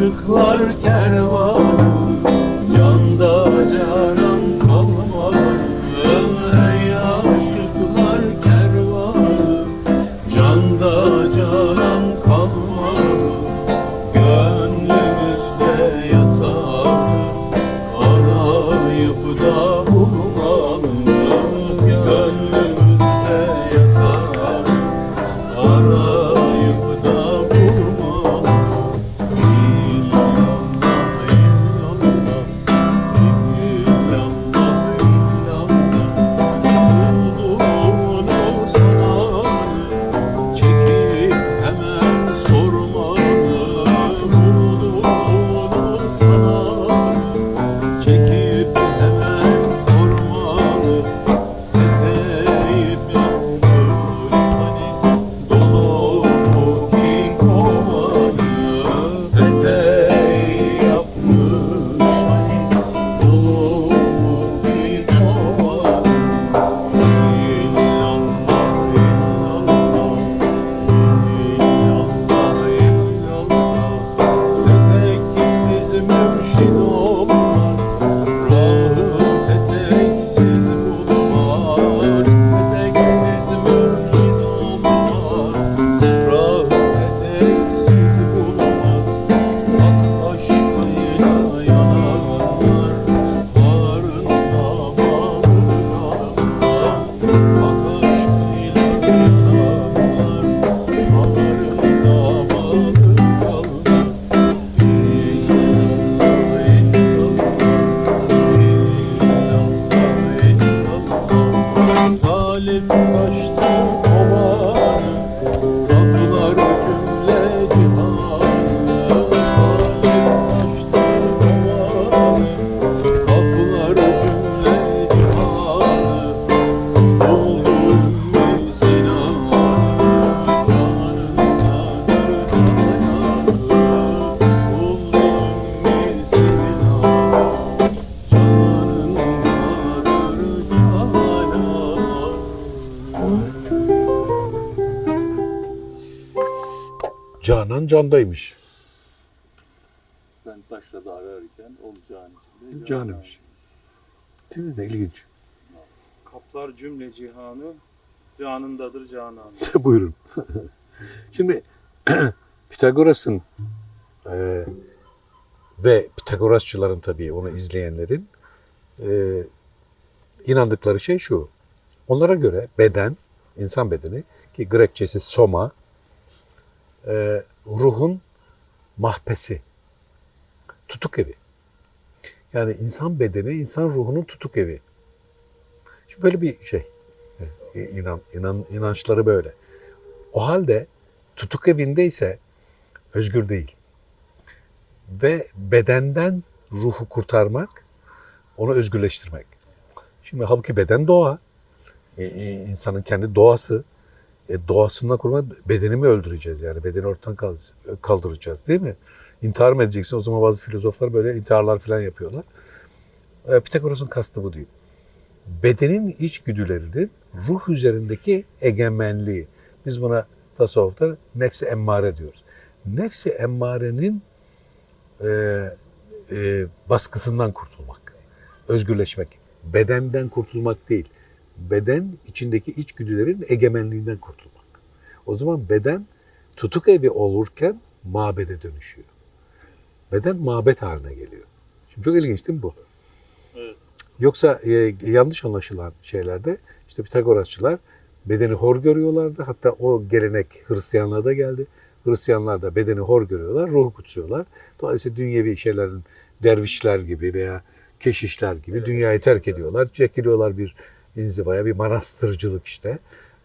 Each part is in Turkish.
Aşıklar kervan. Canan candaymış. Ben taşla ararken olacağın içinde. Canıymış. Değil mi? Ne ilginç. Kaplar cümle cihanı, canındadır canan. Buyurun. Şimdi Pitagoras'ın e, ve Pitagorasçıların tabii onu izleyenlerin e, inandıkları şey şu. Onlara göre beden, insan bedeni ki Grekçesi soma, e, ruhun mahpesi, tutuk evi. Yani insan bedeni, insan ruhunun tutuk evi. Şimdi böyle bir şey. İnan, inan, inançları böyle. O halde tutuk evindeyse özgür değil. Ve bedenden ruhu kurtarmak, onu özgürleştirmek. Şimdi halbuki beden doğa. İnsanın kendi doğası. E, doğasından kurmak bedeni mi öldüreceğiz yani? Bedeni ortadan kal- kaldıracağız değil mi? İntihar mı edeceksin? O zaman bazı filozoflar böyle intiharlar falan yapıyorlar. E, Pitagoras'ın kastı bu değil. Bedenin içgüdülerinin ruh üzerindeki egemenliği. Biz buna tasavvufta nefsi emmare diyoruz. Nefsi emmarenin e, e, baskısından kurtulmak, özgürleşmek. Bedenden kurtulmak değil. Beden içindeki içgüdülerin egemenliğinden kurtulmak. O zaman beden tutuk evi olurken mabede dönüşüyor. Beden mabet haline geliyor. Şimdi çok ilginç değil mi bu? Evet. Yoksa e, yanlış anlaşılan şeylerde işte Pitagorasçılar bedeni hor görüyorlardı. Hatta o gelenek Hristiyanlığa da geldi. Hristiyanlar da bedeni hor görüyorlar, ruhu kutsuyorlar. Dolayısıyla dünyevi şeylerin dervişler gibi veya keşişler gibi dünyayı terk ediyorlar. Çekiliyorlar bir inzivaya, bir manastırcılık işte.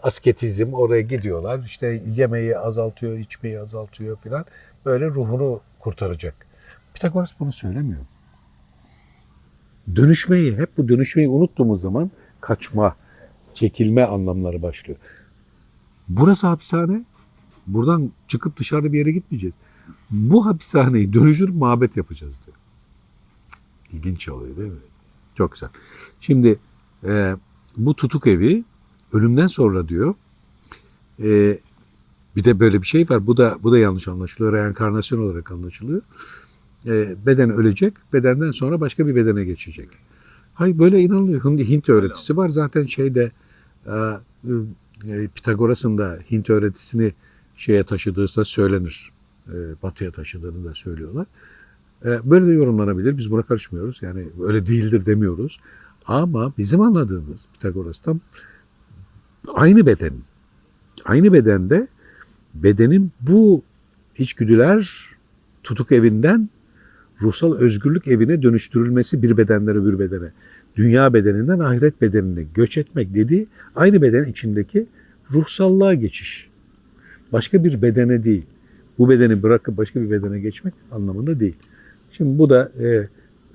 Asketizm oraya gidiyorlar. İşte yemeği azaltıyor, içmeyi azaltıyor filan. Böyle ruhunu kurtaracak. Pitagoras bunu söylemiyor. Dönüşmeyi, hep bu dönüşmeyi unuttuğumuz zaman kaçma, çekilme anlamları başlıyor. Burası hapishane. Buradan çıkıp dışarıda bir yere gitmeyeceğiz. Bu hapishaneyi dönüşür mabet yapacağız diyor. İlginç oluyor değil mi? Çok güzel. Şimdi e, bu tutuk evi ölümden sonra diyor e, Bir de böyle bir şey var. Bu da bu da yanlış anlaşılıyor. Reenkarnasyon olarak anlaşılıyor. Ee, beden ölecek, bedenden sonra başka bir bedene geçecek. Hayır böyle inanılıyor. Hint öğretisi var. Zaten şeyde e, e, Pitagoras'ın da Hint öğretisini şeye taşıdığı da söylenir. E, batıya taşıdığını da söylüyorlar. E, böyle de yorumlanabilir. Biz buna karışmıyoruz. Yani öyle değildir demiyoruz. Ama bizim anladığımız Pitagoras'tan aynı beden. Aynı bedende bedenin bu içgüdüler tutuk evinden ruhsal özgürlük evine dönüştürülmesi bir bedenden öbür bedene. Dünya bedeninden ahiret bedenine göç etmek dediği aynı beden içindeki ruhsallığa geçiş. Başka bir bedene değil. Bu bedeni bırakıp başka bir bedene geçmek anlamında değil. Şimdi bu da e,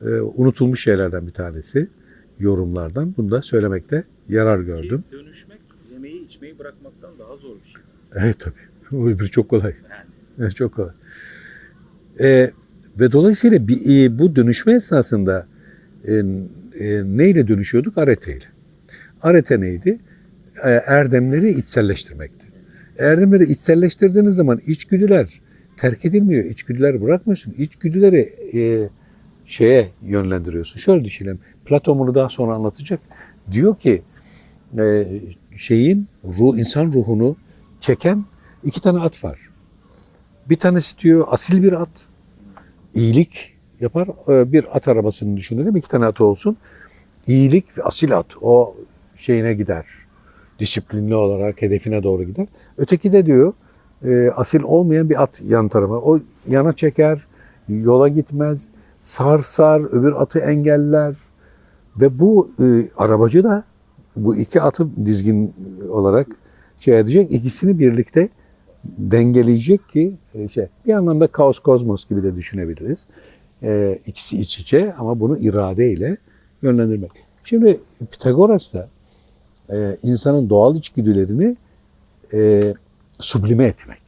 e, unutulmuş şeylerden bir tanesi yorumlardan. Bunu da söylemekte yarar gördüm. Ki dönüşmek yemeği içmeyi bırakmaktan daha zor bir şey. Evet tabii. O öbürü çok kolay. Yani. Evet, çok kolay. Ee, ve dolayısıyla bir, e, bu dönüşme esnasında e, e, neyle dönüşüyorduk? Areteyle. Arete neydi? E, erdemleri içselleştirmekti. Erdemleri içselleştirdiğiniz zaman içgüdüler terk edilmiyor. İçgüdüler bırakmıyorsun. İçgüdüleri e, şeye yönlendiriyorsun. Şöyle düşünelim. Platon bunu daha sonra anlatacak. Diyor ki e, şeyin ruh insan ruhunu çeken iki tane at var. Bir tanesi diyor asil bir at. İyilik yapar. Ee, Bir at arabasını düşünelim. iki tane at olsun. İyilik ve asil at. O şeyine gider. Disiplinli olarak hedefine doğru gider. Öteki de diyor e, asil olmayan bir at yan tarafa. O yana çeker, yola gitmez, sarsar, öbür atı engeller. Ve bu e, arabacı da bu iki atı dizgin olarak şey edecek. ikisini birlikte dengeleyecek ki e, şey bir anlamda kaos kozmos gibi de düşünebiliriz. E, ikisi iç içe ama bunu iradeyle yönlendirmek. Şimdi Pitagoras da e, insanın doğal içgüdülerini e, sublime etmek.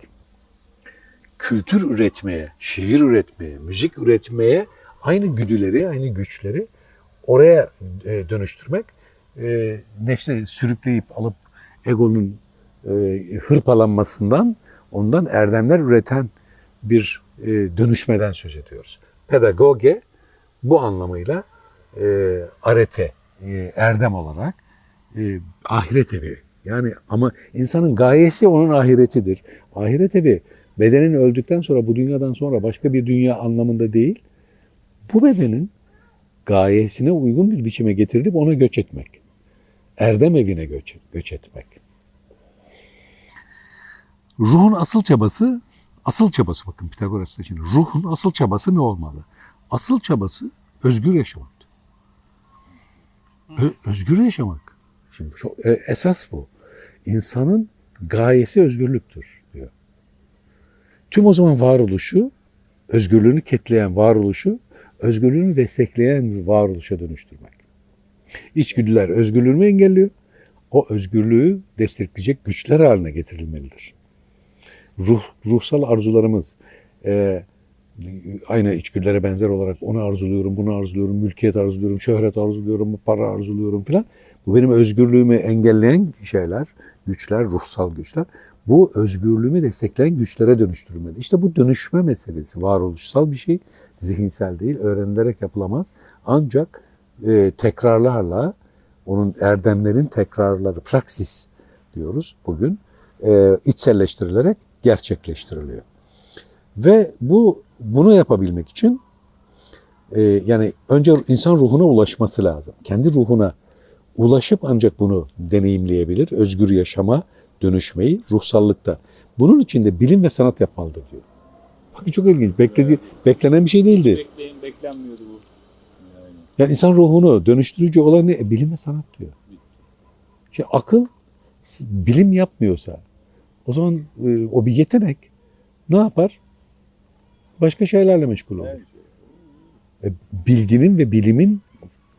Kültür üretmeye, şiir üretmeye, müzik üretmeye aynı güdüleri, aynı güçleri oraya e, dönüştürmek. E, nefse sürükleyip alıp egonun e, hırpalanmasından ondan erdemler üreten bir e, dönüşmeden söz ediyoruz. Pedagoge bu anlamıyla arete, erdem olarak e, ahiret evi. Yani ama insanın gayesi onun ahiretidir. Ahiret evi bedenin öldükten sonra bu dünyadan sonra başka bir dünya anlamında değil. Bu bedenin gayesine uygun bir biçime getirilip ona göç etmek. Erdem evine göç, göç etmek. Ruhun asıl çabası, asıl çabası bakın Pitagoras'ta şimdi. Ruhun asıl çabası ne olmalı? Asıl çabası özgür yaşamak. Ö- özgür yaşamak. Şimdi çok, e, esas bu. İnsanın gayesi özgürlüktür diyor. Tüm o zaman varoluşu, özgürlüğünü ketleyen varoluşu, özgürlüğünü destekleyen bir varoluşa dönüştürmek. İçgüdüler özgürlüğünü engelliyor. O özgürlüğü destekleyecek güçler haline getirilmelidir ruh, ruhsal arzularımız e, aynı içgüdülere benzer olarak onu arzuluyorum, bunu arzuluyorum, mülkiyet arzuluyorum, şöhret arzuluyorum, para arzuluyorum filan. Bu benim özgürlüğümü engelleyen şeyler, güçler, ruhsal güçler. Bu özgürlüğümü destekleyen güçlere dönüştürülmeli. İşte bu dönüşme meselesi varoluşsal bir şey, zihinsel değil, öğrenilerek yapılamaz. Ancak e, tekrarlarla, onun erdemlerin tekrarları, praksis diyoruz bugün, e, içselleştirilerek gerçekleştiriliyor. Ve bu bunu yapabilmek için e, yani önce insan ruhuna ulaşması lazım. Kendi ruhuna ulaşıp ancak bunu deneyimleyebilir. Özgür yaşama, dönüşmeyi ruhsallıkta. Bunun için de bilim ve sanat yapmalıdır diyor. Bakın çok ilginç. Bekledi, beklenen bir şey değildi. Bekleyin, beklenmiyordu bu. Yani insan ruhunu dönüştürücü olan ne? E, bilim ve sanat diyor. Şimdi akıl bilim yapmıyorsa o zaman e, o bir yetenek. Ne yapar? Başka şeylerle meşgul olur. E, bilginin ve bilimin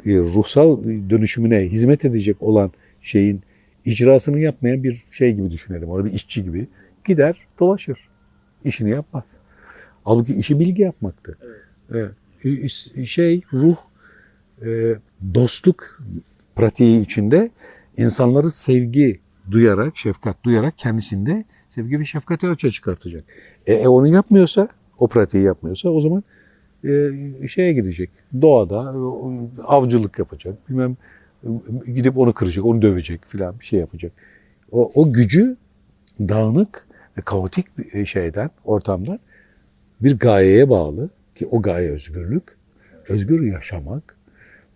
e, ruhsal dönüşümüne hizmet edecek olan şeyin icrasını yapmayan bir şey gibi düşünelim. Onu bir işçi gibi gider dolaşır. İşini yapmaz. Halbuki işi bilgi yapmaktı. Evet. E, Şey ruh e, dostluk pratiği içinde insanları sevgi duyarak, şefkat duyarak kendisinde sevgi ve şefkati açığa çıkartacak. E, e, onu yapmıyorsa, o pratiği yapmıyorsa o zaman e, şeye gidecek. Doğada e, avcılık yapacak. Bilmem gidip onu kıracak, onu dövecek filan bir şey yapacak. O, o gücü dağınık ve kaotik bir e, şeyden, ortamdan bir gayeye bağlı ki o gaye özgürlük, özgür yaşamak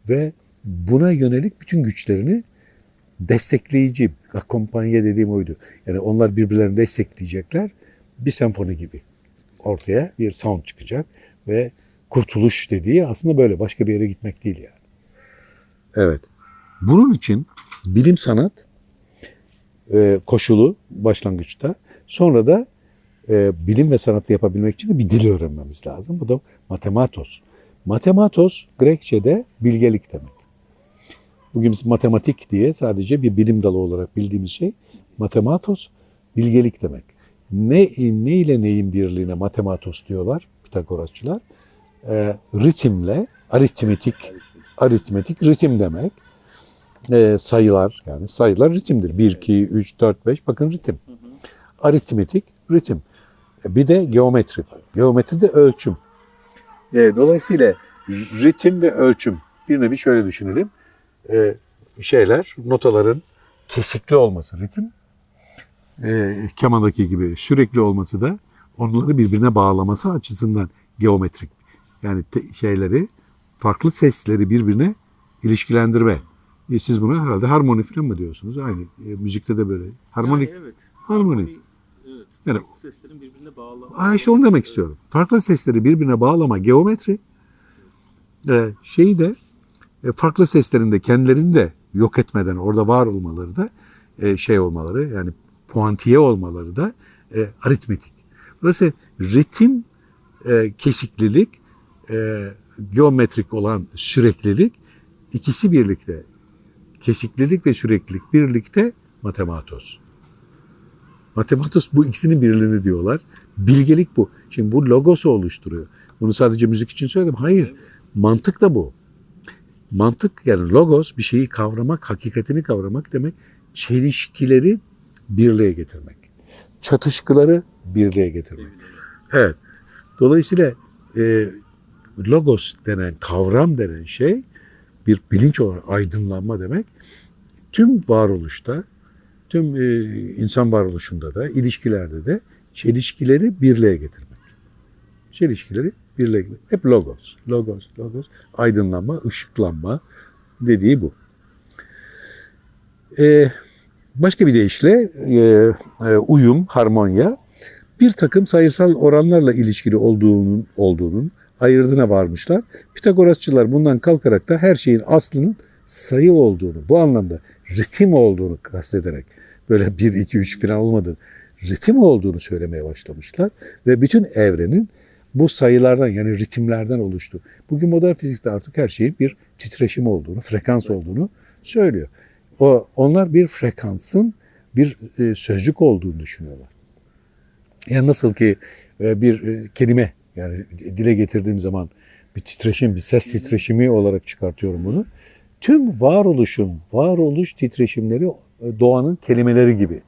ve buna yönelik bütün güçlerini destekleyici, akompanya dediğim oydu. Yani onlar birbirlerini destekleyecekler. Bir senfoni gibi ortaya bir sound çıkacak ve kurtuluş dediği aslında böyle başka bir yere gitmek değil yani. Evet. Bunun için bilim sanat e, koşulu başlangıçta sonra da e, bilim ve sanatı yapabilmek için de bir dil öğrenmemiz lazım. Bu da matematos. Matematos Grekçe'de bilgelik demek. Bugün biz matematik diye sadece bir bilim dalı olarak bildiğimiz şey matematos bilgelik demek. Ne, ne ile neyin birliğine matematos diyorlar Pitagorasçılar? Ee, ritimle, aritmetik, aritmetik ritim demek. Ee, sayılar yani sayılar ritimdir. 1, 2, 3, 4, 5 bakın ritim. Aritmetik ritim. Bir de geometri. Geometri de ölçüm. Ee, dolayısıyla ritim ve ölçüm. Bir nevi şöyle düşünelim. Ee, şeyler, notaların kesikli olması ritim. Ee, kemandaki gibi sürekli olması da onları birbirine bağlaması açısından geometrik. Yani te- şeyleri, farklı sesleri birbirine ilişkilendirme. E, siz buna herhalde harmoni falan mı diyorsunuz? Aynı e, müzikte de böyle. Harmonik. Yani evet. Harmoni. Evet. Yani- seslerin birbirine bağlı. Aa, işte onu demek istiyorum. Farklı sesleri birbirine bağlama geometri. Ee, şeyi de e, farklı seslerin de kendilerini de yok etmeden orada var olmaları da e, şey olmaları yani puantiye olmaları da e, aritmetik. Dolayısıyla ritim, e, kesiklilik, e, geometrik olan süreklilik ikisi birlikte kesiklilik ve süreklilik birlikte matematos. Matematos bu ikisinin birliğini diyorlar. Bilgelik bu. Şimdi bu logosu oluşturuyor. Bunu sadece müzik için söyledim. Hayır. Mantık da bu. Mantık yani logos bir şeyi kavramak, hakikatini kavramak demek. Çelişkileri birliğe getirmek. Çatışkıları birliğe getirmek. Evet. Dolayısıyla e, logos denen, kavram denen şey bir bilinç olarak aydınlanma demek. Tüm varoluşta, tüm e, insan varoluşunda da, ilişkilerde de çelişkileri birliğe getirmek. Çelişkileri birliğe getirmek. Hep logos, logos, logos. Aydınlanma, ışıklanma dediği bu. E, başka bir deyişle e, e, uyum, harmonya bir takım sayısal oranlarla ilişkili olduğunun, olduğunun ayırdığına varmışlar. Pitagorasçılar bundan kalkarak da her şeyin aslının sayı olduğunu, bu anlamda ritim olduğunu kastederek böyle 1, 2, 3 falan olmadığını, ritim olduğunu söylemeye başlamışlar. Ve bütün evrenin bu sayılardan yani ritimlerden oluştu. Bugün modern fizikte artık her şeyin bir titreşim olduğunu, frekans olduğunu söylüyor. O, onlar bir frekansın bir e, sözcük olduğunu düşünüyorlar. Yani nasıl ki e, bir e, kelime yani dile getirdiğim zaman bir titreşim, bir ses titreşimi olarak çıkartıyorum bunu. Tüm varoluşun, varoluş titreşimleri e, doğanın kelimeleri gibi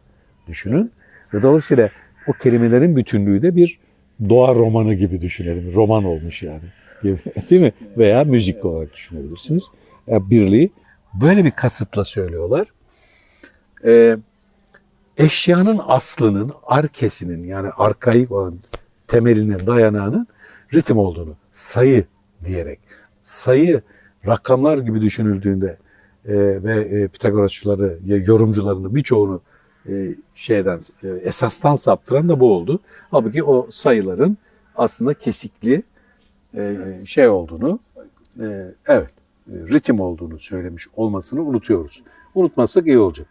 düşünün. Ve dolayısıyla o kelimelerin bütünlüğü de bir doğa romanı gibi düşünelim. Roman olmuş yani. Değil mi? Veya müzik olarak düşünebilirsiniz. Yani birliği böyle bir kasıtla söylüyorlar. Ee, eşyanın aslının, arkesinin yani arkaik olan temelinin, dayanağının ritim olduğunu, sayı diyerek. Sayı rakamlar gibi düşünüldüğünde e, ve e, Pitagorasçıları, yorumcularını birçoğunu e, şeyden e, esastan saptıran da bu oldu. Halbuki o sayıların aslında kesikli e, şey olduğunu, e, evet, e, ritim olduğunu söylemiş olmasını unutuyoruz. Unutmazsak iyi olacak.